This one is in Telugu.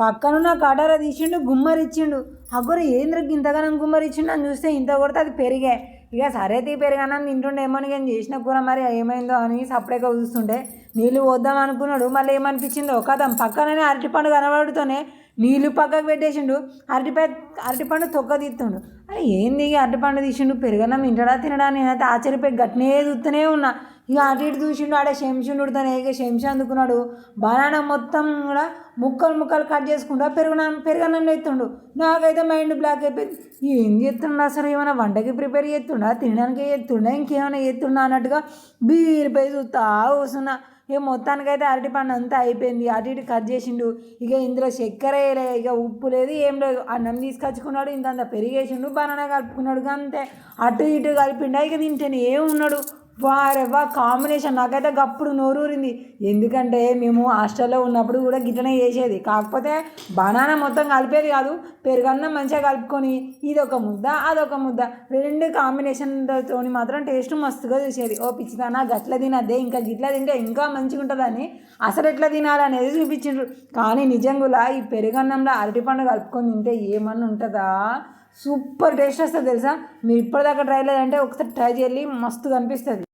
పక్కనున్న కటార తీసిండు గుమ్మరిచ్చిండు అగ్గర ఏంద్ర ఇంతగానం గుమ్మరిచ్చిండు అని చూస్తే ఇంత కొడితే అది పెరిగే. ఇక సరే తీ పెరిగానని తింటుండేమో అని నేను చేసిన కూర మరి ఏమైందో అని సపరేట్గా చూస్తుండే నీళ్ళు వద్దాం అనుకున్నాడు. మళ్ళీ ఏమనిపించిందో కథం పక్కననే అరటిపండు కనబడుతూనే నీళ్ళు పక్కకు పెట్టేసిండు. అరటిపై అరటిపండు తొక్క తీస్తుండు. అరే ఏంది అరటిపండు తీసిండు? పెరగనం తింటడా తినడా నేనైతే ఆశ్చర్యపోయి గట్టినే చూస్తూనే ఉన్నా. ఇక అటు ఇటు చూసిండు ఆడే శంషుడు ఉడతానే ఇక శంషి అందుకున్నాడు. బనానా మొత్తం కూడా ముక్కలు ముక్కలు కట్ చేసుకుంటా పెరుగున పెరగనం ఎత్తుండు నాకైతే మైండ్ బ్లాక్ అయిపోయింది. ఏం చేస్తుండ అసలు? ఏమైనా వంటకి ప్రిపేర్ చేస్తుండా? తినడానికి చేస్తుండా? ఇంకేమైనా చేస్తుండా అన్నట్టుగా బీరిపోయి చూస్తా కూర్చున్నా ఇక మొత్తానికైతే అరటిపండు అంతా అయిపోయింది. అటు ఇటు కట్ చేసిండు. ఇక ఇందులో చక్కెర వేయలే. ఇక ఉప్పు లేదు ఏం లేదు. అన్నం తీసుకొచ్చుకున్నాడు ఇంత అంత పెరిగేసిండు బనానా కలుపుకున్నాడు అంతే అటు ఇటు కలిపిండా ఇక తింటాను ఉన్నాడు ఉన్నాడు కాంబినేషన్ నాకైతే గప్పుడు నోరూరింది. ఎందుకంటే మేము హాస్టల్లో ఉన్నప్పుడు కూడా గిట్లనే చేసేది. కాకపోతే బనానా మొత్తం కలిపేది కాదు పెరుగన్నం మంచిగా కలుపుకొని ఇదొక ముద్ద అదొక ముద్ద. రెండు కాంబినేషన్తో మాత్రం టేస్ట్ మస్తుగా చూసేది. ఓ పిచ్చిదానా గట్ల తినద్దే ఇంకా గిట్ల తింటే ఇంకా మంచిగా ఉంటుందని అసలు ఎట్లా తినాలనేది చూపించిండ్రు. కానీ నిజంగా ఈ పెరుగన్నంలో అరటిపండు కలుపుకొని తింటే ఏమన్నా ఉంటుందా? సూపర్ టేస్ట్ వస్తుంది తెలుసా? మీరు ఇప్పటిదాకా ట్రై లేదంటే ఒకసారి ట్రై చేయాలి మస్తు కనిపిస్తుంది.